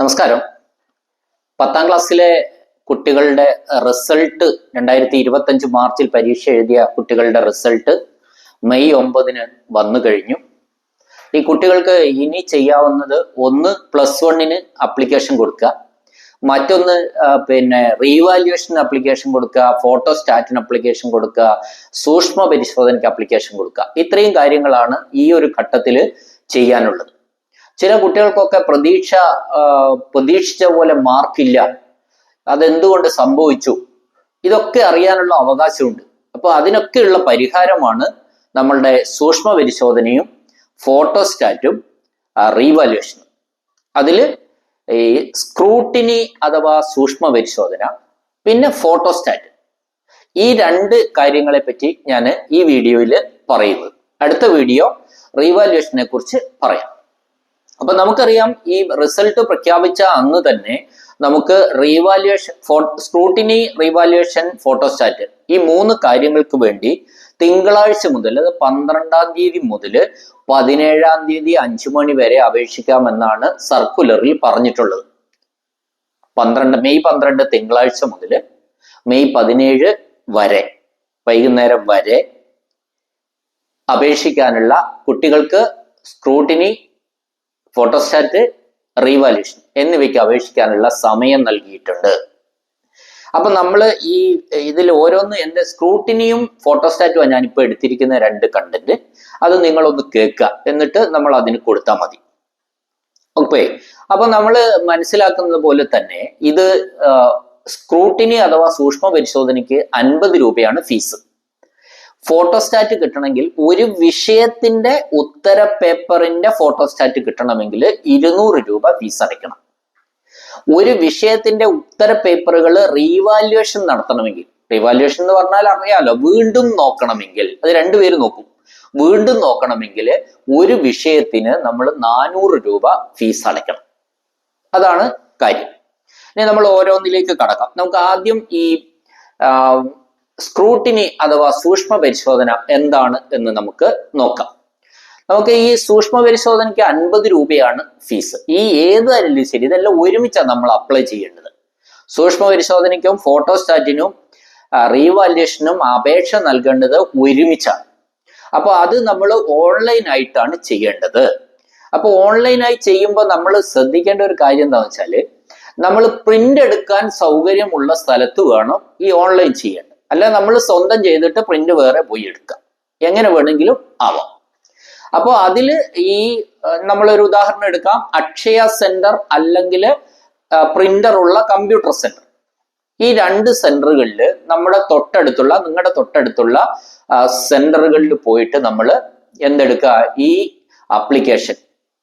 നമസ്കാരം. പത്താം ക്ലാസ്സിലെ കുട്ടികളുടെ റിസൾട്ട് രണ്ടായിരത്തി ഇരുപത്തഞ്ച് മാർച്ചിൽ പരീക്ഷ എഴുതിയ കുട്ടികളുടെ റിസൾട്ട് മെയ് ഒമ്പതിന് വന്നു കഴിഞ്ഞു. ഈ കുട്ടികൾക്ക് ഇനി ചെയ്യാവുന്നത് ഒന്ന് പ്ലസ് വണ്ണിന് അപ്ലിക്കേഷൻ കൊടുക്കുക. മറ്റൊന്ന് പിന്നെ റീവാലുവേഷൻ അപ്ലിക്കേഷൻ കൊടുക്കുക ഫോട്ടോ സ്റ്റാറ്റിന് അപ്ലിക്കേഷൻ കൊടുക്കുക സൂക്ഷ്മ പരിശോധനയ്ക്ക് അപ്ലിക്കേഷൻ കൊടുക്കുക. ഇത്രയും കാര്യങ്ങളാണ് ഈ ഒരു ഘട്ടത്തിൽ ചെയ്യാനുള്ളത്. ചില കുട്ടികൾക്കൊക്കെ പ്രതീക്ഷ പ്രതീക്ഷിച്ച പോലെ മാർക്കില്ല. അതെന്തുകൊണ്ട് സംഭവിച്ചു? ഇതൊക്കെ അറിയാനുള്ള അവകാശമുണ്ട്. അപ്പോൾ അതിനൊക്കെയുള്ള പരിഹാരമാണ് നമ്മളുടെ സൂക്ഷ്മ പരിശോധനയും ഫോട്ടോസ്റ്റാറ്റും റീവാലുവേഷനും അതിൽ ഈ സ്ക്രൂട്ടിനി അഥവാ സൂക്ഷ്മ പരിശോധന പിന്നെ ഫോട്ടോസ്റ്റാറ്റ്. ഈ രണ്ട് കാര്യങ്ങളെ പറ്റി ഞാൻ ഈ വീഡിയോയിൽ പറയുന്നത്. അടുത്ത വീഡിയോ റീവാലുവേഷനെ കുറിച്ച് പറയാം. അപ്പൊ നമുക്കറിയാം ഈ റിസൾട്ട് പ്രഖ്യാപിച്ച അന്ന് തന്നെ നമുക്ക് റീവാലുവേഷൻ സ്ക്രൂട്ടിനി റീവാലുവേഷൻ ഫോട്ടോസ്റ്റാറ്റ് ഈ മൂന്ന് കാര്യങ്ങൾക്ക് വേണ്ടി തിങ്കളാഴ്ച മുതൽ അത് പന്ത്രണ്ടാം തീയതി മുതൽ പതിനേഴാം തീയതി അഞ്ചു മണി വരെ അപേക്ഷിക്കാമെന്നാണ് സർക്കുലറിൽ പറഞ്ഞിട്ടുള്ളത്. പന്ത്രണ്ട് മെയ് പന്ത്രണ്ട് തിങ്കളാഴ്ച മുതൽ മെയ് പതിനേഴ് വരെ വൈകുന്നേരം വരെ അപേക്ഷിക്കാനുള്ള കുട്ടികൾക്ക് സ്ക്രൂട്ടിനി ഫോട്ടോസ്റ്റാറ്റ് റീവാല്യൂഷൻ എന്നിവയ്ക്ക് അപേക്ഷിക്കാനുള്ള സമയം നൽകിയിട്ടുണ്ട്. അപ്പൊ നമ്മൾ ഈ ഇതിൽ ഓരോന്ന് എന്റെ സ്ക്രൂട്ടിനിയും ഫോട്ടോസ്റ്റാറ്റുമാണ് ഞാനിപ്പോൾ എടുത്തിരിക്കുന്ന രണ്ട് കണ്ടന്റ് അത് നിങ്ങളൊന്ന് കേൾക്കുക. എന്നിട്ട് നമ്മൾ അതിന് കൊടുത്താൽ മതി. ഓക്കെ അപ്പൊ നമ്മൾ മനസ്സിലാക്കുന്നത് പോലെ തന്നെ ഇത് സ്ക്രൂട്ടിനി അഥവാ സൂക്ഷ്മ പരിശോധനയ്ക്ക് അൻപത് രൂപയാണ് ഫീസ് ഫോട്ടോസ്റ്റാറ്റ് കിട്ടണമെങ്കിൽ ഒരു വിഷയത്തിന്റെ ഉത്തര പേപ്പറിന്റെ ഫോട്ടോസ്റ്റാറ്റ് കിട്ടണമെങ്കിൽ ഇരുന്നൂറ് രൂപ ഫീസ് അടയ്ക്കണം. ഒരു വിഷയത്തിന്റെ ഉത്തര പേപ്പറുകൾ റീവാലുവേഷൻ നടത്തണമെങ്കിൽ റീവാലുവേഷൻ എന്ന് പറഞ്ഞാൽ അറിയാലോ വീണ്ടും നോക്കണമെങ്കിൽ അത് രണ്ടുപേരും നോക്കും. വീണ്ടും നോക്കണമെങ്കിൽ ഒരു വിഷയത്തിന് നമ്മൾ നാനൂറ് രൂപ ഫീസ് അടയ്ക്കണം. അതാണ് കാര്യം. ഇനി നമ്മൾ ഓരോന്നിലേക്ക് കടക്കാം. നമുക്ക് ആദ്യം ഈ സ്ക്രൂട്ടിനി അഥവാ സൂക്ഷ്മ പരിശോധന എന്താണ് എന്ന് നമുക്ക് നോക്കാം. നമുക്ക് ഈ സൂക്ഷ്മ പരിശോധനയ്ക്ക് അൻപത് രൂപയാണ് ഫീസ് ഈ ഏതായാലും ശരി ഇതെല്ലാം ഒരുമിച്ചാണ് നമ്മൾ അപ്ലൈ ചെയ്യേണ്ടത്. സൂക്ഷ്മ പരിശോധനയ്ക്കും ഫോട്ടോസ്റ്റാറ്റിനും റീവാല്യുവേഷനും അപേക്ഷ നൽകേണ്ടത് ഒരുമിച്ചാണ്. അപ്പോൾ അത് നമ്മൾ ഓൺലൈൻ ആയിട്ടാണ് ചെയ്യേണ്ടത്. അപ്പോൾ ഓൺലൈനായി ചെയ്യുമ്പോൾ നമ്മൾ ശ്രദ്ധിക്കേണ്ട ഒരു കാര്യം എന്താണെന്ന് വെച്ചാൽ നമ്മൾ പ്രിന്റ് എടുക്കാൻ സൗകര്യമുള്ള സ്ഥലത്ത് വേണം ഈ ഓൺലൈൻ ചെയ്യാൻ. അല്ല നമ്മൾ സ്വന്തം ചെയ്തിട്ട് പ്രിന്റ് വേറെ പോയി എടുക്കാം. എങ്ങനെ വേണമെങ്കിലും ആവാം. അപ്പോൾ അതിൽ ഈ നമ്മളൊരു ഉദാഹരണം എടുക്കാം. അക്ഷയ സെന്റർ അല്ലെങ്കിൽ പ്രിന്റർ ഉള്ള കമ്പ്യൂട്ടർ സെന്റർ ഈ രണ്ട് സെന്ററുകളിൽ നമ്മുടെ തൊട്ടടുത്തുള്ള നിങ്ങളുടെ തൊട്ടടുത്തുള്ള സെന്ററുകളിൽ പോയിട്ട് നമ്മൾ എന്തെടുക്കുക ഈ ആപ്ലിക്കേഷൻ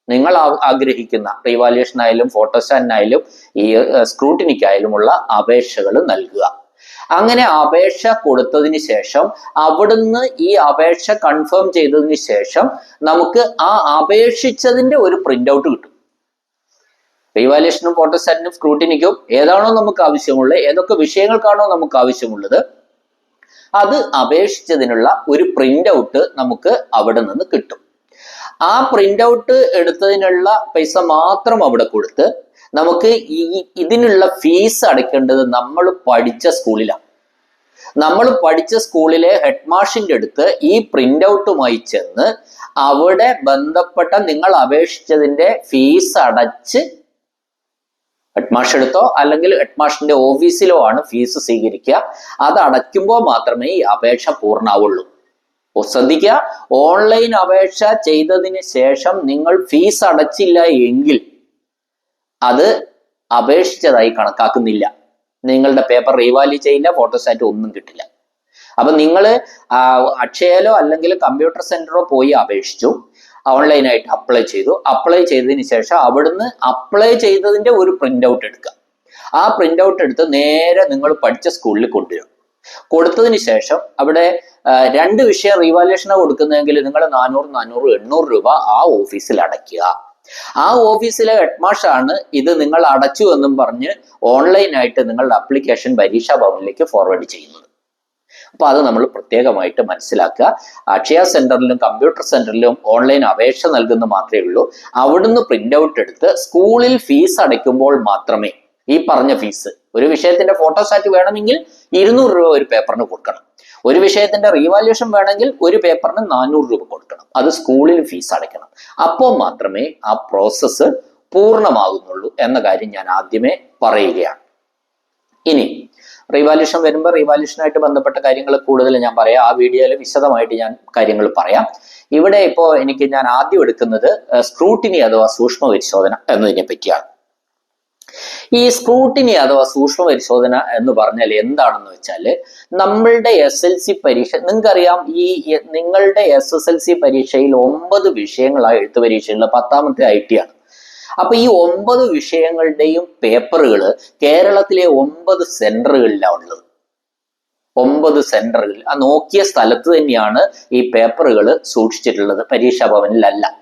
നിങ്ങൾ ആഗ്രഹിക്കുന്ന റീവാലുവേഷൻ ആയാലും ഫോട്ടോസ്റ്റാറ്റിനായാലും ഈ സ്ക്രൂട്ടിനിക്കായാലുമുള്ള അപേക്ഷകൾ നൽകുക. അങ്ങനെ അപേക്ഷ കൊടുത്തതിന് ശേഷം അവിടുന്ന് ഈ അപേക്ഷ കൺഫേം ചെയ്തതിന് ശേഷം നമുക്ക് ആ അപേക്ഷിച്ചതിന്റെ ഒരു പ്രിന്റ് ഔട്ട് കിട്ടും റീവാലുവേഷനും ഫോട്ടോസ്റ്റാറ്റിനും സ്ക്രൂട്ടിനിക്കും ഏതാണോ നമുക്ക് ആവശ്യമുള്ളത് ഏതൊക്കെ വിഷയങ്ങൾക്കാണോ നമുക്ക് ആവശ്യമുള്ളത് അത് അപേക്ഷിച്ചതിനുള്ള ഒരു പ്രിന്റ് ഔട്ട് നമുക്ക് അവിടെ നിന്ന് കിട്ടും. ആ പ്രിന്റ് ഔട്ട് എടുത്തതിനുള്ള പൈസ മാത്രം അവിടെ കൊടുത്ത് നമുക്ക് ഈ ഇതിനുള്ള ഫീസ് അടയ്ക്കേണ്ടത് നമ്മൾ പഠിച്ച സ്കൂളിലാണ് നമ്മൾ പഠിച്ച സ്കൂളിലെ ഹെഡ് മാഷിന്റെ അടുത്ത് ഈ പ്രിന്റ് ഔട്ടുമായി ചെന്ന് അവിടെ ബന്ധപ്പെട്ട നിങ്ങൾ അപേക്ഷിച്ചതിന്റെ ഫീസ് അടച്ച് ഹെഡ് മാഷ് എടുത്തോ അല്ലെങ്കിൽ ഹെഡ് മാഷിന്റെ ഓഫീസിലോ ആണ് ഫീസ് സ്വീകരിക്കുക. അത് അടയ്ക്കുമ്പോൾ മാത്രമേ ഈ അപേക്ഷ പൂർണാവുള്ളൂ. ശ്രദ്ധിക്കുക ഓൺലൈൻ അപേക്ഷ ചെയ്തതിന് ശേഷം നിങ്ങൾ ഫീസ് അടച്ചില്ല എങ്കിൽ അത് അപേക്ഷിച്ചതായി കണക്കാക്കുന്നില്ല. നിങ്ങളുടെ പേപ്പർ റീവാല്യൂ ചെയ്യില്ല ഫോട്ടോസ്റ്റാറ്റ് ഒന്നും കിട്ടില്ല. അപ്പൊ നിങ്ങൾ അക്ഷയയിലോ അല്ലെങ്കിൽ കമ്പ്യൂട്ടർ സെന്ററോ പോയി അപേക്ഷിച്ചു. ഓൺലൈനായിട്ട് അപ്ലൈ ചെയ്തു. അപ്ലൈ ചെയ്തതിന് ശേഷം അവിടുന്ന് അപ്ലൈ ചെയ്തതിന്റെ ഒരു പ്രിന്റ് ഔട്ട് എടുക്കുക. ആ പ്രിന്റ് ഔട്ട് എടുത്ത് നേരെ നിങ്ങൾ പഠിച്ച സ്കൂളിൽ കൊണ്ടുവരും. കൊടുത്തതിന് ശേഷം അവിടെ രണ്ട് വിഷയം റീവാലുവേഷനാണ് കൊടുക്കുന്നതെങ്കിൽ നിങ്ങൾ നാനൂറ് നാനൂറ് എണ്ണൂറ് രൂപ ആ ഓഫീസിൽ അടയ്ക്കുക. ആ ഓഫീസിലെ ഹെഡ്മാഷാണ് ഇത് നിങ്ങൾ അടച്ചു എന്നും പറഞ്ഞ് ഓൺലൈനായിട്ട് നിങ്ങളുടെ അപ്ലിക്കേഷൻ പരീക്ഷാ ഭവനിലേക്ക് ഫോർവേഡ് ചെയ്യുന്നത്. അപ്പൊ അത് നമ്മൾ പ്രത്യേകമായിട്ട് മനസ്സിലാക്കുക. അക്ഷയ സെന്ററിലും കമ്പ്യൂട്ടർ സെന്ററിലും ഓൺലൈൻ അപേക്ഷ നൽകുന്ന മാത്രമേ ഉള്ളൂ. അവിടുന്ന് പ്രിന്റ് ഔട്ട് എടുത്ത് സ്കൂളിൽ ഫീസ് അടയ്ക്കുമ്പോൾ മാത്രമേ ഈ പറഞ്ഞ ഫീസ്. ഒരു വിഷയത്തിന്റെ ഫോട്ടോസ്റ്റാറ്റ് വേണമെങ്കിൽ ഇരുന്നൂറ് രൂപ ഒരു പേപ്പറിന് കൊടുക്കണം. ഒരു വിഷയത്തിന്റെ റീവാല്യൂഷൻ വേണമെങ്കിൽ ഒരു പേപ്പറിന് നാനൂറ് രൂപ കൊടുക്കണം. അത് സ്കൂളിൽ ഫീസ് അടയ്ക്കണം. അപ്പോൾ മാത്രമേ ആ പ്രോസസ്സ് പൂർണമാകുന്നുള്ളൂ എന്ന കാര്യം ഞാൻ ആദ്യമേ പറയുകയാണ്. ഇനി റീവാല്യൂഷൻ വരുമ്പോൾ റീവാല്യൂഷനായിട്ട് ബന്ധപ്പെട്ട കാര്യങ്ങൾ കൂടുതൽ ഞാൻ പറയാം. ആ വീഡിയോയിൽ വിശദമായിട്ട് ഞാൻ കാര്യങ്ങൾ പറയാം. ഇവിടെ ഇപ്പോൾ എനിക്ക് ഞാൻ ആദ്യം എടുക്കുന്നത് സ്ക്രൂട്ടിനി അഥവാ സൂക്ഷ്മ പരിശോധന എന്നതിനെ പറ്റിയാണ്. ഈ സ്ക്രൂട്ടിനി അഥവാ സൂക്ഷ്മ പരിശോധന എന്ന് പറഞ്ഞാൽ എന്താണെന്ന് വെച്ചാൽ നമ്മളുടെ എസ് എൽ സി പരീക്ഷ നിങ്ങൾക്കറിയാം ഈ നിങ്ങളുടെ എസ് എസ് എൽ സി പരീക്ഷയിൽ ഒമ്പത് വിഷയങ്ങളാണ് എഴുത്ത് പരീക്ഷയുള്ള പത്താമത്തെ ഐ ടി ആണ്. അപ്പൊ ഈ ഒമ്പത് വിഷയങ്ങളുടെയും പേപ്പറുകൾ കേരളത്തിലെ ഒമ്പത് സെന്ററുകളിലാണ് ഉള്ളത്. ഒമ്പത് സെന്ററുകൾ. ആ നോക്കിയ സ്ഥലത്ത് തന്നെയാണ് ഈ പേപ്പറുകൾ സൂക്ഷിച്ചിട്ടുള്ളത് പരീക്ഷാ ഭവനിലല്ല.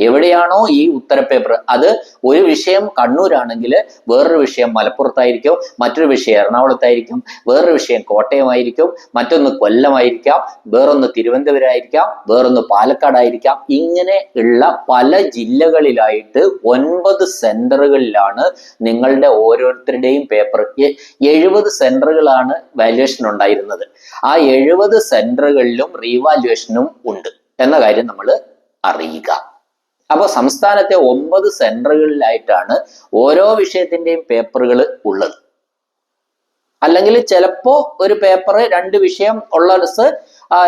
എവിടെയാണോ ഈ ഉത്തര പേപ്പർ അത് ഒരു വിഷയം കണ്ണൂരാണെങ്കിൽ വേറൊരു വിഷയം മലപ്പുറത്തായിരിക്കും മറ്റൊരു വിഷയം എറണാകുളത്തായിരിക്കും വേറൊരു വിഷയം കോട്ടയമായിരിക്കും മറ്റൊന്ന് കൊല്ലമായിരിക്കാം വേറൊന്ന് തിരുവനന്തപുരമായിരിക്കാം വേറൊന്ന് പാലക്കാടായിരിക്കാം. ഇങ്ങനെ ഉള്ള പല ജില്ലകളിലായിട്ട് ഒൻപത് സെന്ററുകളിലാണ് നിങ്ങളുടെ ഓരോരുത്തരുടെയും പേപ്പർ എഴുപത് സെന്ററുകളാണ് വാല്യുവേഷൻ ഉണ്ടായിരുന്നത്. ആ എഴുപത് സെന്ററുകളിലും റീവാല്യുവേഷനും ഉണ്ട്. എന്ന കാര്യം നമ്മൾ അറിയുക. അപ്പൊ സംസ്ഥാനത്തെ ഒമ്പത് സെന്ററുകളിലായിട്ടാണ് ഓരോ വിഷയത്തിന്റെയും പേപ്പറുകൾ ഉള്ളത്. അല്ലെങ്കിൽ ചിലപ്പോ ഒരു പേപ്പർ രണ്ട് വിഷയം ഉള്ള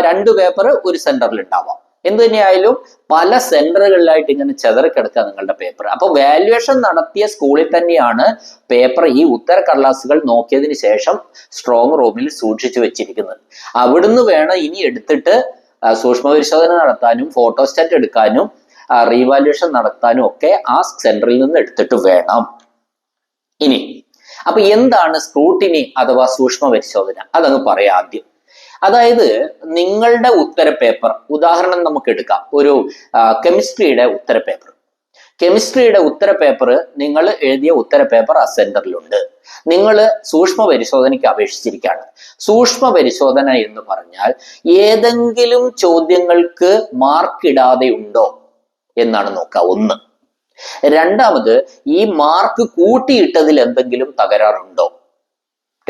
രണ്ട് പേപ്പർ ഒരു സെന്ററിൽ ഉണ്ടാവാം എന്ത് തന്നെയായാലും പല സെന്ററുകളിലായിട്ട് ഇങ്ങനെ ചെതറിക്കിടക്കുക നിങ്ങളുടെ പേപ്പർ അപ്പൊ വാല്യുവേഷൻ നടത്തിയ സ്കൂളിൽ തന്നെയാണ് പേപ്പർ ഈ ഉത്തര കടലാസുകൾ നോക്കിയതിന് ശേഷം സ്ട്രോങ് റൂമിൽ സൂക്ഷിച്ചു വെച്ചിരിക്കുന്നത്. അവിടുന്ന് വേണം ഇനി എടുത്തിട്ട് സൂക്ഷ്മ പരിശോധന നടത്താനും ഫോട്ടോസ്റ്റാറ്റ് എടുക്കാനും റീവാല്യുവേഷൻ നടത്താനും ഒക്കെ ആ സെന്ററിൽ നിന്ന് എടുത്തിട്ട് വേണം. ഇനി അപ്പൊ എന്താണ് സ്ക്രൂട്ടിനി അഥവാ സൂക്ഷ്മ പരിശോധന? അതങ്ങ് പറയാം ആദ്യം. അതായത് നിങ്ങളുടെ ഉത്തരപേപ്പർ ഉദാഹരണം നമുക്ക് എടുക്കാം. ഒരു കെമിസ്ട്രിയുടെ ഉത്തരപേപ്പർ കെമിസ്ട്രിയുടെ ഉത്തരപേപ്പർ നിങ്ങൾ എഴുതിയ ഉത്തരപേപ്പർ ആ സെന്ററിലുണ്ട് നിങ്ങൾ സൂക്ഷ്മ പരിശോധനയ്ക്ക് അപേക്ഷിച്ചിരിക്കുകയാണ്. സൂക്ഷ്മ പരിശോധന എന്ന് പറഞ്ഞാൽ ഏതെങ്കിലും ചോദ്യങ്ങൾക്ക് മാർക്കിടാതെ ഉണ്ടോ? എന്നാണ് നോക്കുക. ഒന്ന്. രണ്ടാമത് ഈ മാർക്ക് കൂട്ടിയിട്ടതിൽ എന്തെങ്കിലും തകരാറുണ്ടോ?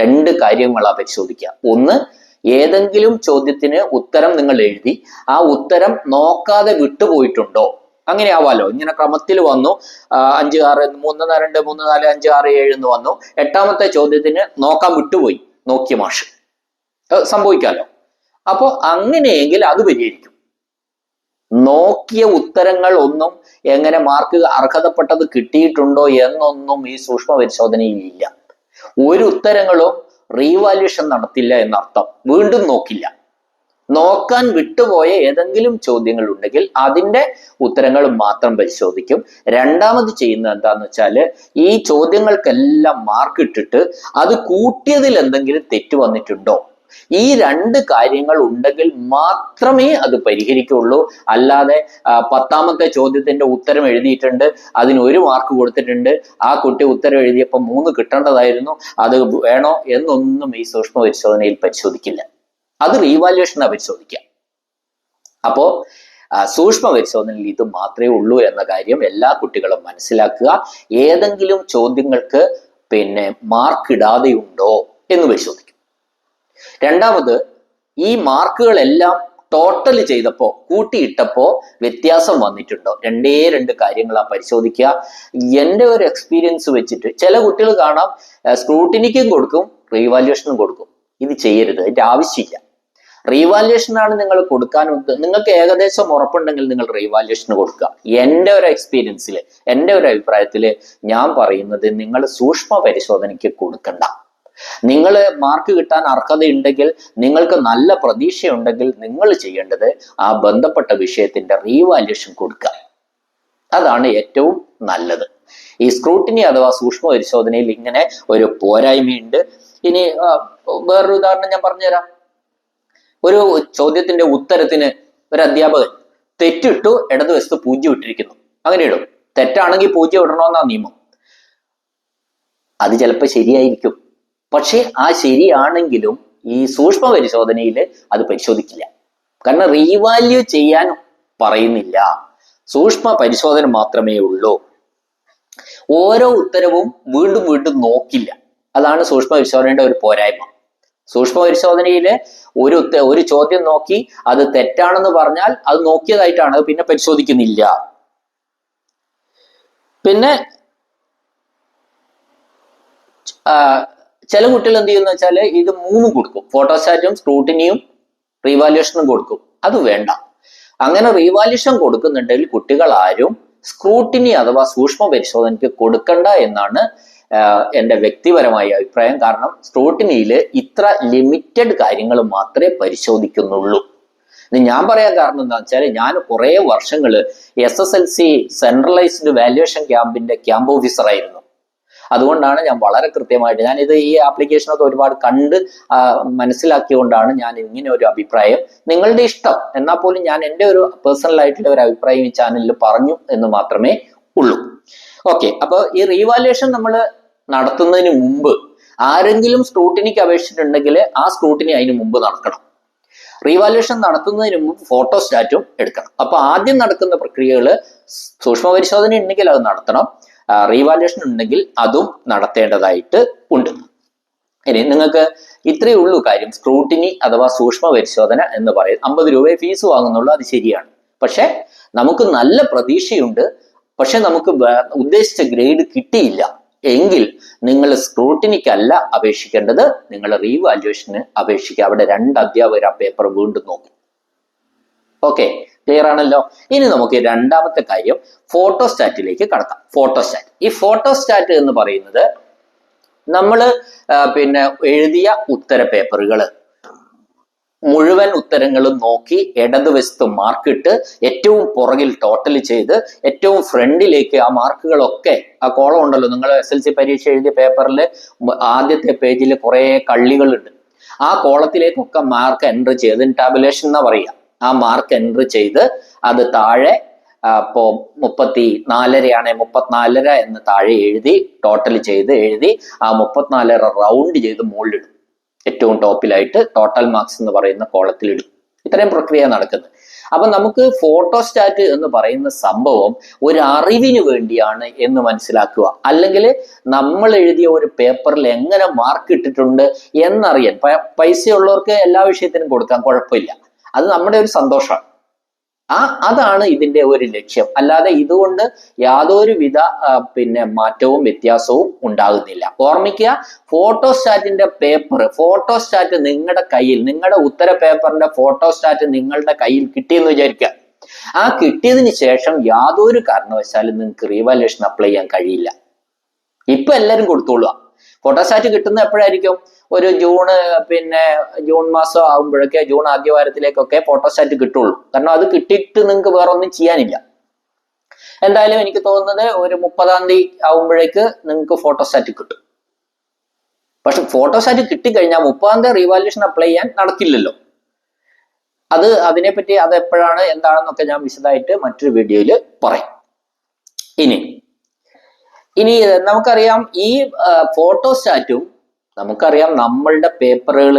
രണ്ട് കാര്യങ്ങളാ പരിശോധിക്കുക. ഒന്ന് ഏതെങ്കിലും ചോദ്യത്തിന് ഉത്തരം നിങ്ങൾ എഴുതി ആ ഉത്തരം നോക്കാതെ വിട്ടുപോയിട്ടുണ്ടോ? അങ്ങനെ ആവാലോ. ഇങ്ങനെ ക്രമത്തിൽ വന്നു. അഞ്ച് ആറ് മൂന്ന് നാല് രണ്ട് മൂന്ന് നാല് അഞ്ച് ആറ് ഏഴ് എന്ന് വന്നു. എട്ടാമത്തെ ചോദ്യത്തിന് നോക്കാൻ വിട്ടുപോയി. നോക്കിയ മാഷ്. സംഭവിക്കാലോ? അപ്പോ അങ്ങനെയെങ്കിൽ അത് പരിഹരിക്കും. നോക്കിയ ഉത്തരങ്ങൾ ഒന്നും എങ്ങനെ മാർക്ക് അർഹതപ്പെട്ടത് കിട്ടിയിട്ടുണ്ടോ എന്നൊന്നും ഈ സൂക്ഷ്മ പരിശോധനയിൽ ഇല്ല. ഒരു ഉത്തരങ്ങളും റീവാല്യൂഷൻ നടത്തില്ല എന്നർത്ഥം. വീണ്ടും നോക്കില്ല. നോക്കാൻ വിട്ടുപോയ ഏതെങ്കിലും ചോദ്യങ്ങൾ ഉണ്ടെങ്കിൽ അതിന്റെ ഉത്തരങ്ങൾ മാത്രം പരിശോധിക്കും. രണ്ടാമത് ചെയ്യുന്നത് എന്താന്ന് വെച്ചാൽ ഈ ചോദ്യങ്ങൾക്കെല്ലാം മാർക്ക് ഇട്ടിട്ട് അത് കൂട്ടിയതിൽ എന്തെങ്കിലും തെറ്റ് വന്നിട്ടുണ്ടോ? ഈ രണ്ട് കാര്യങ്ങൾ ഉണ്ടെങ്കിൽ മാത്രമേ അത് പരിഹരിക്കുള്ളൂ. അല്ലാതെ പത്താമത്തെ ചോദ്യത്തിന്റെ ഉത്തരം എഴുതിയിട്ടുണ്ട് അതിന് ഒരു മാർക്ക് കൊടുത്തിട്ടുണ്ട്. ആ കുട്ടി ഉത്തരം എഴുതിയപ്പോൾ മൂന്ന് കിട്ടേണ്ടതായിരുന്നു. അത് വേണോ എന്നൊന്നും ഈ സൂക്ഷ്മ പരിശോധനയിൽ പരിശോധിക്കില്ല. അത് റീവാല്യുവേഷനാ പരിശോധിക്കുക. അപ്പോ സൂക്ഷ്മ പരിശോധനയിൽ ഇത് മാത്രമേ ഉള്ളൂ എന്ന കാര്യം എല്ലാ കുട്ടികളും മനസ്സിലാക്കുക. ഏതെങ്കിലും ചോദ്യങ്ങൾക്ക് പിന്നെ മാർക്ക് ഇടാതെയുണ്ടോ എന്ന് പരിശോധിക്കും രണ്ടാമത് ഈ മാർക്കുകളെല്ലാം ടോട്ടൽ ചെയ്തപ്പോ കൂട്ടിയിട്ടപ്പോ വ്യത്യാസം വന്നിട്ടുണ്ടോ? രണ്ടേ രണ്ട് കാര്യങ്ങളാ പരിശോധിക്കുക. എന്റെ ഒരു എക്സ്പീരിയൻസ് വെച്ചിട്ട് ചില കുട്ടികൾ കാണാം സ്ക്രൂട്ടിനിക്കും കൊടുക്കും റീവാല്യുവേഷനും കൊടുക്കും. ഇത് ചെയ്യരുത് അതിന്റെ ആവശ്യമില്ല. റീവാലുവേഷനാണ് നിങ്ങൾ കൊടുക്കാൻ നിങ്ങൾക്ക് ഏകദേശം ഉറപ്പുണ്ടെങ്കിൽ നിങ്ങൾ റീവാല്യുവേഷൻ കൊടുക്കുക. എന്റെ ഒരു എക്സ്പീരിയൻസിൽ എന്റെ ഒരു അഭിപ്രായത്തിൽ ഞാൻ പറയുന്നത് നിങ്ങൾ സൂക്ഷ്മ പരിശോധനയ്ക്ക് കൊടുക്കണ്ട. നിങ്ങൾ മാർക്ക് കിട്ടാൻ അർഹതയുണ്ടെങ്കിൽ നിങ്ങൾക്ക് നല്ല പ്രതീക്ഷയുണ്ടെങ്കിൽ നിങ്ങൾ ചെയ്യേണ്ടത് ആ ബന്ധപ്പെട്ട വിഷയത്തിന്റെ റീവാല്യൂഷൻ കൊടുക്കുക അതാണ് ഏറ്റവും നല്ലത്. ഈ സ്ക്രൂട്ടിനി അഥവാ സൂക്ഷ്മ പരിശോധനയിൽ ഇങ്ങനെ ഒരു പോരായ്മയുണ്ട്. ഇനി വേറൊരു ഉദാഹരണം ഞാൻ പറഞ്ഞുതരാം. ഒരു ചോദ്യത്തിന്റെ ഉത്തരത്തിന് ഒരു അധ്യാപകൻ തെറ്റിട്ടു ഇടതുവശത്ത് പൂജ്യം ഇട്ടിരിക്കുന്നു. അങ്ങനെ ഇടും. തെറ്റാണെങ്കിൽ പൂജ്യം ഇടണമെന്നാ നിയമം. അത് ചിലപ്പോൾ ശരിയായിരിക്കും. പക്ഷെ ആ ശരിയാണെങ്കിലും ഈ സൂക്ഷ്മ പരിശോധനയിൽ അത് പരിശോധിക്കില്ല. കാരണം റീവാല്യൂ ചെയ്യാൻ പറയുന്നില്ല. സൂക്ഷ്മ പരിശോധന മാത്രമേ ഉള്ളൂ. ഓരോ ഉത്തരവും വീണ്ടും വീണ്ടും നോക്കില്ല. അതാണ് സൂക്ഷ്മ പരിശോധനയുടെ ഒരു പോരായ്മ. സൂക്ഷ്മ പരിശോധനയിൽ ഒരു ഒരു ചോദ്യം നോക്കി അത് തെറ്റാണെന്ന് പറഞ്ഞാൽ അത് നോക്കിയതായിട്ടാണ് പിന്നെ പരിശോധിക്കുന്നില്ല. പിന്നെ ചില കുട്ടികൾ എന്ത് ചെയ്യുന്ന വെച്ചാൽ ഇത് മൂന്നും കൊടുക്കും. ഫോട്ടോസ്റ്റാറ്റും സ്ക്രൂട്ടിനിയും റീവാലുവേഷനും കൊടുക്കും. അത് വേണ്ട. അങ്ങനെ റീവാലുവേഷൻ കൊടുക്കുന്നുണ്ടെങ്കിൽ കുട്ടികൾ ആരും സ്ക്രൂട്ടിനി അഥവാ സൂക്ഷ്മ പരിശോധനയ്ക്ക് കൊടുക്കണ്ട എന്നാണ് എന്റെ വ്യക്തിപരമായ അഭിപ്രായം. കാരണം സ്ക്രൂട്ടിനിയിൽ ഇത്ര ലിമിറ്റഡ് കാര്യങ്ങൾ മാത്രമേ പരിശോധിക്കുന്നുള്ളൂ. ഇത് ഞാൻ പറയാൻ കാരണം എന്താ വെച്ചാൽ ഞാൻ കുറേ വർഷങ്ങൾ S S L C centralised valuation ക്യാമ്പിന്റെ ക്യാമ്പ് ഓഫീസർ ആയിരുന്നു. അതുകൊണ്ടാണ് ഞാൻ വളരെ കൃത്യമായിട്ട് ഞാൻ ഇത് ഈ ആപ്ലിക്കേഷനൊക്കെ ഒരുപാട് കണ്ട് മനസ്സിലാക്കിയതുകൊണ്ടാണ് ഞാൻ ഇങ്ങനെ ഒരു അഭിപ്രായം നിങ്ങളുടെ ഇഷ്ടം. എന്നാൽ പോലും ഞാൻ എന്റെ ഒരു പേഴ്സണൽ ആയിട്ടുള്ള ഒരു അഭിപ്രായം ഈ ചാനലിൽ പറഞ്ഞു എന്ന് മാത്രമേ ഉള്ളൂ. ഓക്കെ അപ്പോൾ ഈ റീവാലുവേഷൻ നമ്മൾ നടത്തുന്നതിന് മുമ്പ് ആരെങ്കിലും സ്ക്രൂട്ടിനിക്ക് അപേക്ഷിച്ചിട്ടുണ്ടെങ്കിൽ ആ സ്ക്രൂട്ടിനി അതിന് മുമ്പ് നടക്കണം. റീവാലുവേഷൻ നടത്തുന്നതിന് മുമ്പ് ഫോട്ടോസ്റ്റാറ്റും എടുക്കണം. അപ്പൊ ആദ്യം നടക്കുന്ന പ്രക്രിയകൾ സൂക്ഷ്മ പരിശോധന ഉണ്ടെങ്കിൽ അത് നടത്തണം. റീവാലുവേഷൻ ഉണ്ടെങ്കിൽ അതും നടത്തേണ്ടതായിട്ട് ഉണ്ട്. ഇനി നിങ്ങൾക്ക് ഇത്രയേ ഉള്ളൂ കാര്യം. സ്ക്രൂട്ടിനി അഥവാ സൂക്ഷ്മ പരിശോധന എന്ന് പറയും. അമ്പത് രൂപയെ ഫീസ് വാങ്ങുന്നുള്ളൂ അത് ശരിയാണ്. പക്ഷെ നമുക്ക് നല്ല പ്രതീക്ഷയുണ്ട്. പക്ഷെ നമുക്ക് ഉദ്ദേശിച്ച ഗ്രേഡ് കിട്ടിയില്ല. എങ്കിൽ നിങ്ങൾ സ്ക്രൂട്ടിനിക്കല്ല അപേക്ഷിക്കേണ്ടത്. നിങ്ങൾ റീവാലുവേഷന് അപേക്ഷിക്കുക. അവിടെ രണ്ട് അധ്യാപകർ ആ പേപ്പർ വീണ്ടും നോക്കും. ഓക്കെ ക്ലിയർ ആണല്ലോ? ഇനി നമുക്ക് രണ്ടാമത്തെ കാര്യം ഫോട്ടോസ്റ്റാറ്റിലേക്ക് കടക്കാം. ഫോട്ടോസ്റ്റാറ്റ് ഈ ഫോട്ടോസ്റ്റാറ്റ് എന്ന് പറയുന്നത് നമ്മൾ പിന്നെ എഴുതിയ ഉത്തര പേപ്പറുകൾ മുഴുവൻ ഉത്തരങ്ങളും നോക്കി ഇടതുവശത്ത് മാർക്കിട്ട് ഏറ്റവും പുറകിൽ ടോട്ടൽ ചെയ്ത് ഏറ്റവും ഫ്രണ്ടിലേക്ക് ആ മാർക്കുകളൊക്കെ ആ കോളം ഉണ്ടല്ലോ നിങ്ങൾ എസ് എൽ സി പരീക്ഷ എഴുതിയ പേപ്പറിൽ ആദ്യത്തെ പേജിൽ കുറേ കള്ളികളുണ്ട്. ആ കോളത്തിലേക്കൊക്കെ മാർക്ക് എൻട്രി ചെയ്ത് ടാബുലേഷൻ എന്നാ പറയുക. ആ മാർക്ക് എൻട്രി ചെയ്ത് അത് താഴെ അപ്പോ മുപ്പത്തി നാലരയാണെ മുപ്പത്തിനാലര എന്ന് താഴെ എഴുതി ടോട്ടൽ ചെയ്ത് എഴുതി ആ മുപ്പത്തിനാലര റൗണ്ട് ചെയ്ത് മുകളിലിടും. ഏറ്റവും ടോപ്പിലായിട്ട് ടോട്ടൽ മാർക്സ് എന്ന് പറയുന്ന കോളത്തിലിടും. ഇത്രയും പ്രക്രിയ നടക്കുന്നത് അപ്പൊ നമുക്ക് ഫോട്ടോസ്റ്റാറ്റ് എന്ന് പറയുന്ന സംഭവം ഒരു അറിവിന് വേണ്ടിയാണ് എന്ന് മനസ്സിലാക്കുക. അല്ലെങ്കിൽ നമ്മൾ എഴുതിയ ഒരു പേപ്പറിൽ എങ്ങനെ മാർക്ക് ഇട്ടിട്ടുണ്ട് എന്നറിയാൻ. പൈസ പൈസയുള്ളവർക്ക് എല്ലാ വിഷയത്തിനും കൊടുക്കാൻ കുഴപ്പമില്ല. അത് നമ്മുടെ ഒരു സന്തോഷമാണ്. ആ അതാണ് ഇതിന്റെ ഒരു ലക്ഷ്യം. അല്ലാതെ ഇതുകൊണ്ട് യാതൊരുവിധ വിധ പിന്നെ മാറ്റവും വ്യത്യാസവും ഉണ്ടാകുന്നില്ല. ഓർമ്മിക്കുക ഫോട്ടോസ്റ്റാറ്റിന്റെ പേപ്പർ ഫോട്ടോസ്റ്റാറ്റ് നിങ്ങളുടെ കയ്യിൽ നിങ്ങളുടെ ഉത്തര പേപ്പറിന്റെ ഫോട്ടോസ്റ്റാറ്റ് നിങ്ങളുടെ കയ്യിൽ കിട്ടിയെന്ന് വിചാരിക്കുക. ആ കിട്ടിയതിന് ശേഷം യാതൊരു കാരണവശാലും നിങ്ങൾക്ക് റീവാലുവേഷൻ അപ്ലൈ ചെയ്യാൻ കഴിയില്ല. ഇപ്പൊ എല്ലാവരും കൊടുത്തോളുക ഫോട്ടോസ്റ്റാറ്റ് കിട്ടുന്ന എപ്പോഴായിരിക്കും? ഒരു ജൂണ് പിന്നെ ജൂൺ മാസം ആകുമ്പോഴൊക്കെ ജൂൺ ആദ്യ വാരത്തിലേക്കൊക്കെ ഫോട്ടോസ്റ്റാറ്റ് കിട്ടുള്ളൂ. കാരണം അത് കിട്ടിയിട്ട് നിങ്ങൾക്ക് വേറെ ഒന്നും ചെയ്യാനില്ല. എന്തായാലും എനിക്ക് തോന്നുന്നത് ഒരു മുപ്പതാം തീയതി ആകുമ്പോഴേക്ക് നിങ്ങൾക്ക് ഫോട്ടോസ്റ്റാറ്റ് കിട്ടും. പക്ഷെ ഫോട്ടോസ്റ്റാറ്റ് കിട്ടിക്കഴിഞ്ഞാൽ മുപ്പതാം തീയതി റീവാലുവേഷൻ അപ്ലൈ ചെയ്യാൻ നടക്കില്ലല്ലോ. അത് അതിനെപ്പറ്റി അത് എപ്പോഴാണ് എന്താണെന്നൊക്കെ ഞാൻ വിശദമായിട്ട് മറ്റൊരു വീഡിയോയിൽ പറയും. ഇനി ഇനി നമുക്കറിയാം ഈ ഫോട്ടോസ്റ്റാറ്റും നമുക്കറിയാം നമ്മളുടെ പേപ്പറുകൾ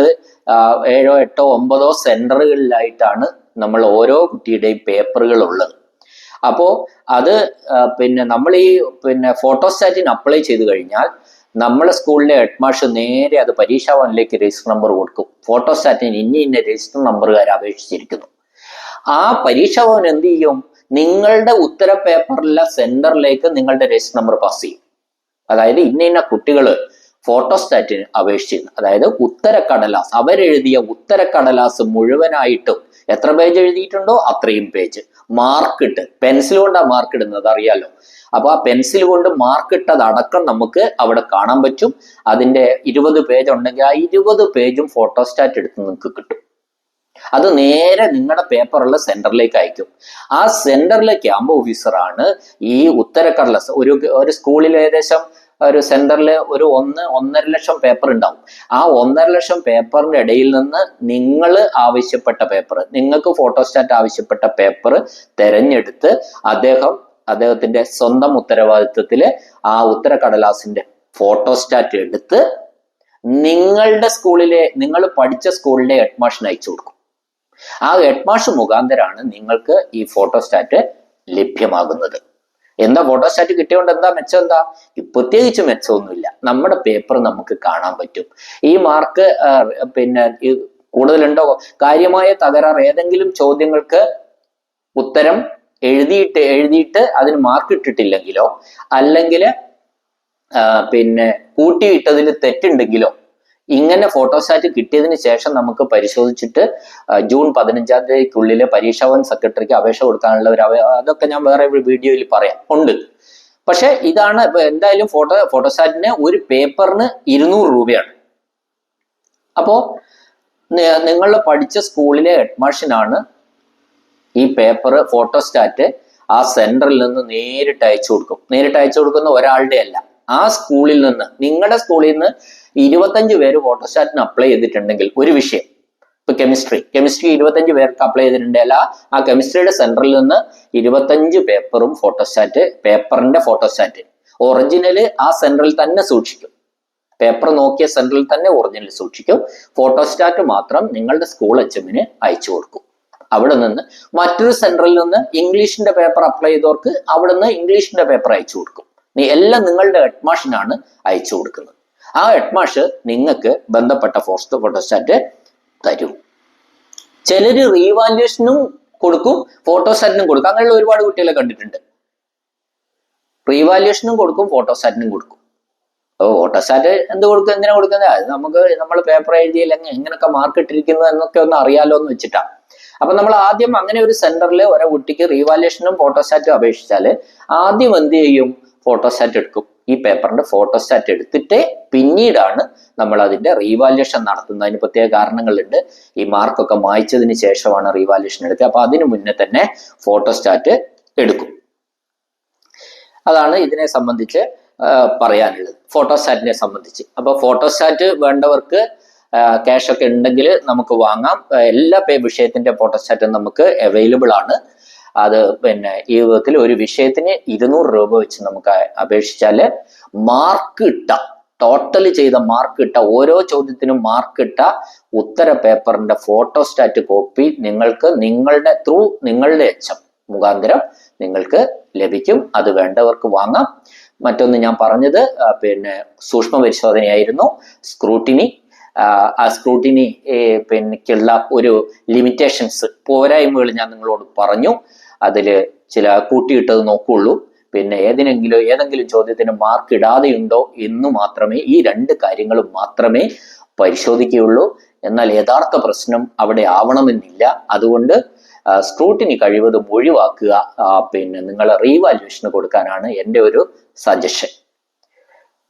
ഏഴോ എട്ടോ ഒമ്പതോ സെന്ററുകളിലായിട്ടാണ് നമ്മൾ ഓരോ കുട്ടിയുടെയും പേപ്പറുകൾ ഉള്ളത് അപ്പോൾ അത് പിന്നെ നമ്മൾ ഈ പിന്നെ ഫോട്ടോസ്റ്റാറ്റിന് അപ്ലൈ ചെയ്ത് കഴിഞ്ഞാൽ നമ്മളെ സ്കൂളിലെ ഹെഡ് മാഷ് നേരെ അത് പരീക്ഷാ ഭവനിലേക്ക് രജിസ്റ്റർ നമ്പർ കൊടുക്കും. ഫോട്ടോസ്റ്റാറ്റിന് ഇന്ന ഇന്ന രജിസ്റ്റർ നമ്പറുകാർ അപേക്ഷിച്ചിരിക്കുന്നു. ആ പരീക്ഷാ ഭവൻ എന്ത് ചെയ്യും? നിങ്ങളുടെ ഉത്തര പേപ്പറിലെ സെന്ററിലേക്ക് നിങ്ങളുടെ രജിസ്റ്റർ നമ്പർ പാസ് ചെയ്യും. അതായത് ഇന്ന ഇന്ന കുട്ടികൾ ഫോട്ടോസ്റ്റാറ്റിന് അപേക്ഷിച്ചിരുന്നു. അതായത് ഉത്തരക്കടലാസ്. അവരെഴുതിയ ഉത്തരക്കടലാസ് മുഴുവനായിട്ടും എത്ര പേജ് എഴുതിയിട്ടുണ്ടോ അത്രയും പേജ് മാർക്കിട്ട് പെൻസിൽ കൊണ്ടാണ് മാർക്ക് ഇടുന്നത് അറിയാലോ? അപ്പൊ ആ പെൻസിൽ കൊണ്ട് മാർക്ക് ഇട്ടതടക്കം നമുക്ക് അവിടെ കാണാൻ പറ്റും. അതിന്റെ ഇരുപത് പേജ് ഉണ്ടെങ്കിൽ ആ ഇരുപത് പേജും ഫോട്ടോസ്റ്റാറ്റ് എടുത്ത് നിങ്ങൾക്ക് കിട്ടും. അത് നേരെ നിങ്ങളുടെ പേപ്പറുള്ള സെന്ററിലേക്ക് അയക്കും. ആ സെന്ററിലെ ക്യാമ്പ് ഓഫീസറാണ് ഈ ഉത്തരക്കടലാസ്. ഒരു ഒരു സ്കൂളിൽ ഏകദേശം ഒരു സെന്ററിൽ ഒരു ഒന്ന് ഒന്നര ലക്ഷം പേപ്പർ ഉണ്ടാവും. ആ ഒന്നര ലക്ഷം പേപ്പറിന്റെ ഇടയിൽ നിന്ന് നിങ്ങൾ ആവശ്യപ്പെട്ട പേപ്പർ നിങ്ങൾക്ക് ഫോട്ടോസ്റ്റാറ്റ് ആവശ്യപ്പെട്ട പേപ്പർ തിരഞ്ഞെടുത്ത് അദ്ദേഹം അദ്ദേഹത്തിന്റെ സ്വന്തം ഉത്തരവാദിത്വത്തിൽ ആ ഉത്തരക്കടലാസിന്റെ ഫോട്ടോസ്റ്റാറ്റ് എടുത്ത് നിങ്ങളുടെ സ്കൂളിലെ നിങ്ങൾ പഠിച്ച സ്കൂളിലെ ഹെഡ്മാഷിന് അയച്ചു കൊടുക്കും. ആ ഹെഡ്മാഷ് മുഖാന്തരാണ് നിങ്ങൾക്ക് ഈ ഫോട്ടോസ്റ്റാറ്റ് ലഭ്യമാകുന്നത്. എന്താ ഫോട്ടോസ്റ്റാറ്റ് കിട്ടിയോണ്ട് എന്താ മെച്ചം എന്താ? പ്രത്യേകിച്ച് മെച്ചമൊന്നുമില്ല. നമ്മുടെ പേപ്പർ നമുക്ക് കാണാൻ പറ്റും. ഈ മാർക്ക് പിന്നെ കൂടുതലുണ്ടോ? കാര്യമായ തകരാർ ഏതെങ്കിലും ചോദ്യങ്ങൾക്ക് ഉത്തരം എഴുതിയിട്ട് എഴുതിയിട്ട് അതിന് മാർക്ക് ഇട്ടിട്ടില്ലെങ്കിലോ അല്ലെങ്കിൽ പിന്നെ കൂട്ടിയിട്ടതിൽ തെറ്റുണ്ടെങ്കിലോ ഇങ്ങനെ ഫോട്ടോസ്റ്റാറ്റ് കിട്ടിയതിന് ശേഷം നമുക്ക് പരിശോധിച്ചിട്ട് ജൂൺ പതിനഞ്ചാം തീയതിക്കുള്ളിൽ പരീക്ഷാഭവൻ സെക്രട്ടറിക്ക് അപേക്ഷ കൊടുക്കാനുള്ള ഒരു അതൊക്കെ ഞാൻ വേറെ വീഡിയോയിൽ പറയാം. ഉണ്ട്. പക്ഷെ ഇതാണ് എന്തായാലും ഫോട്ടോ ഫോട്ടോസ്റ്റാറ്റിന് ഒരു പേപ്പറിന് ഇരുന്നൂറ് രൂപയാണ്. അപ്പോ നിങ്ങൾ പഠിച്ച സ്കൂളിലെ ഹെഡ്മാഷിനാണ് ഈ പേപ്പർ ഫോട്ടോസ്റ്റാറ്റ് ആ സെന്ററിൽ നിന്ന് നേരിട്ട് അയച്ചു കൊടുക്കും. നേരിട്ട് അയച്ചു കൊടുക്കുന്ന ഒരാളുടെ അല്ല. ആ സ്കൂളിൽ നിന്ന് നിങ്ങളുടെ സ്കൂളിൽ നിന്ന് ഇരുപത്തഞ്ച് പേര് ഫോട്ടോസ്റ്റാറ്റിന് അപ്ലൈ ചെയ്തിട്ടുണ്ടെങ്കിൽ ഒരു വിഷയം. ഇപ്പൊ കെമിസ്ട്രി കെമിസ്ട്രി ഇരുപത്തഞ്ച് പേർക്ക് അപ്ലൈ ചെയ്തിട്ടുണ്ടെങ്കിൽ അല്ല ആ കെമിസ്ട്രിയുടെ സെന്ററിൽ നിന്ന് ഇരുപത്തഞ്ച് പേപ്പറും ഫോട്ടോസ്റ്റാറ്റ് പേപ്പറിന്റെ ഫോട്ടോസ്റ്റാറ്റ് ഒറിജിനൽ ആ സെന്ററിൽ തന്നെ സൂക്ഷിക്കും. പേപ്പർ നോക്കിയ സെന്ററിൽ തന്നെ ഒറിജിനൽ സൂക്ഷിക്കും. ഫോട്ടോസ്റ്റാറ്റ് മാത്രം നിങ്ങളുടെ സ്കൂൾ എച്ച് എമ്മിന് അയച്ചു കൊടുക്കും. അവിടെ നിന്ന് മറ്റൊരു സെന്ററിൽ നിന്ന് ഇംഗ്ലീഷിന്റെ പേപ്പർ അപ്ലൈ ചെയ്തവർക്ക് അവിടെ നിന്ന് ഇംഗ്ലീഷിന്റെ പേപ്പർ അയച്ചു കൊടുക്കും. എല്ലാം നിങ്ങളുടെ ഹെഡ്മാഷിനാണ് അയച്ചു കൊടുക്കുന്നത്. ആ ഹെഡ്മാഷ് നിങ്ങൾക്ക് ബന്ധപ്പെട്ട ഫോട്ടോ ഫോട്ടോസ്റ്റാറ്റ് തരും. ചിലര് റീവാല്യുവേഷനും കൊടുക്കും ഫോട്ടോസ്റ്റാറ്റിനും കൊടുക്കും. അങ്ങനെയുള്ള ഒരുപാട് കുട്ടികളെ കണ്ടിട്ടുണ്ട്. റീവാല്യുവേഷനും കൊടുക്കും ഫോട്ടോസ്റ്റാറ്റിനും കൊടുക്കും. അപ്പോൾ ഫോട്ടോസ്റ്റാറ്റ് എന്ത് കൊടുക്കും എന്തിനാ കൊടുക്കുന്നത്? അത് നമുക്ക് നമ്മൾ പേപ്പർ എഴുതിയിൽ എങ്ങനെയൊക്കെ മാർക്ക് ഇട്ടിരിക്കുന്നത് എന്നൊക്കെ ഒന്ന് അറിയാലോ എന്ന് വെച്ചിട്ടാണ് അപ്പൊ നമ്മൾ ആദ്യം അങ്ങനെ ഒരു സെന്ററിൽ ഒരേ കുട്ടിക്ക് റീവാല്യുവേഷനും ഫോട്ടോസ്റ്റാറ്റും അപേക്ഷിച്ചാൽ ആദ്യം എന്ത് ചെയ്യും? ഫോട്ടോസ്റ്റാറ്റ് എടുക്കും. ഈ പേപ്പറിന്റെ ഫോട്ടോസ്റ്റാറ്റ് എടുത്തിട്ട് പിന്നീടാണ് നമ്മൾ അതിന്റെ റീവാല്യുവേഷൻ നടത്തുന്നത്. അതിന് പ്രത്യേക കാരണങ്ങളുണ്ട്. ഈ മാർക്കൊക്കെ മായ്ച്ചതിന് ശേഷമാണ് റീവാല്യുവേഷൻ എടുക്കുക. അപ്പൊ അതിനു മുന്നേ തന്നെ ഫോട്ടോസ്റ്റാറ്റ് എടുക്കും. അതാണ് ഇതിനെ സംബന്ധിച്ച് പറയാനുള്ളത്. ഫോട്ടോസ്റ്റാറ്റിനെ സംബന്ധിച്ച്. അപ്പൊ ഫോട്ടോസ്റ്റാറ്റ് വേണ്ടവർക്ക് ക്യാഷ് ഒക്കെ ഉണ്ടെങ്കിൽ നമുക്ക് വാങ്ങാം. എല്ലാ പേ വിഷയത്തിന്റെ ഫോട്ടോസ്റ്റാറ്റും നമുക്ക് അവൈലബിൾ ആണ്. അത് പിന്നെ ഈ വിധത്തിൽ ഒരു വിഷയത്തിന് ഇരുന്നൂറ് രൂപ വെച്ച് നമുക്ക് അപേക്ഷിച്ചാൽ മാർക്ക് ഇട്ട ടോട്ടൽ ചെയ്ത മാർക്ക് ഇട്ട ഓരോ ചോദ്യത്തിനും മാർക്ക് ഇട്ട ഉത്തര പേപ്പറിന്റെ ഫോട്ടോസ്റ്റാറ്റ് കോപ്പി നിങ്ങൾക്ക് നിങ്ങളുടെ ത്രൂ നിങ്ങളുടെ എച്ചം മുഖാന്തരം നിങ്ങൾക്ക് ലഭിക്കും. അത് വേണ്ടവർക്ക് വാങ്ങാം. മറ്റൊന്ന് ഞാൻ പറഞ്ഞത് പിന്നെ സൂക്ഷ്മ പരിശോധനയായിരുന്നു. സ്ക്രൂട്ടിനി ആ, സ്ക്രൂട്ടിനി പിന്നെക്കുള്ള ഒരു ലിമിറ്റേഷൻസ് പോരായ്മകൾ ഞാൻ നിങ്ങളോട് പറഞ്ഞു. അതിൽ ചില കൂട്ടിയിട്ടത് നോക്കുള്ളൂ. പിന്നെ ഏതിനെങ്കിലും ഏതെങ്കിലും ചോദ്യത്തിന് മാർക്ക് ഇടാതെയുണ്ടോ എന്ന് മാത്രമേ ഈ രണ്ട് കാര്യങ്ങളും മാത്രമേ പരിശോധിക്കുകയുള്ളൂ. എന്നാൽ യഥാർത്ഥ പ്രശ്നം അവിടെ ആവണമെന്നില്ല. അതുകൊണ്ട് സ്ക്രൂട്ടിനി കഴിവതും ഒഴിവാക്കുക. പിന്നെ നിങ്ങൾ റീവാല്യുവേഷന് കൊടുക്കാനാണ് എന്റെ ഒരു സജഷൻ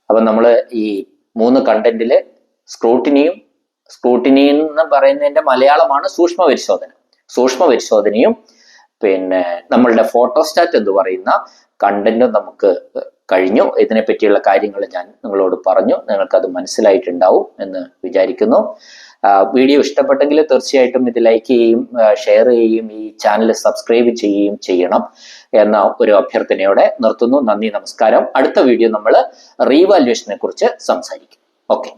അപ്പം നമ്മൾ ഈ മൂന്ന് കണ്ടന്റിൽ സ്ക്രൂട്ടിനിയും സ്ക്രൂട്ടിനി എന്ന് പറയുന്നതിന്റെ മലയാളമാണ് സൂക്ഷ്മ പരിശോധന സൂക്ഷ്മ പരിശോധനയും പിന്നെ നമ്മളുടെ ഫോട്ടോസ്റ്റാറ്റ് എന്ന് പറയുന്ന കണ്ടന്റും നമുക്ക് കഴിഞ്ഞു. ഇതിനെ പറ്റിയുള്ള കാര്യങ്ങൾ ഞാൻ നിങ്ങളോട് പറഞ്ഞു. നിങ്ങൾക്കത് മനസ്സിലായിട്ടുണ്ടാവും എന്ന് വിചാരിക്കുന്നു. വീഡിയോ ഇഷ്ടപ്പെട്ടെങ്കിൽ തീർച്ചയായിട്ടും ഇത് ലൈക്ക് ചെയ്യുകയും ഷെയർ ചെയ്യുകയും ഈ ചാനൽ സബ്സ്ക്രൈബ് ചെയ്യുകയും ചെയ്യണം എന്ന ഒരു അഭ്യർത്ഥനയോടെ നിർത്തുന്നു. നന്ദി നമസ്കാരം. അടുത്ത വീഡിയോ നമ്മൾ റീവാല്യുവേഷനെ കുറിച്ച് സംസാരിക്കും. ഓക്കെ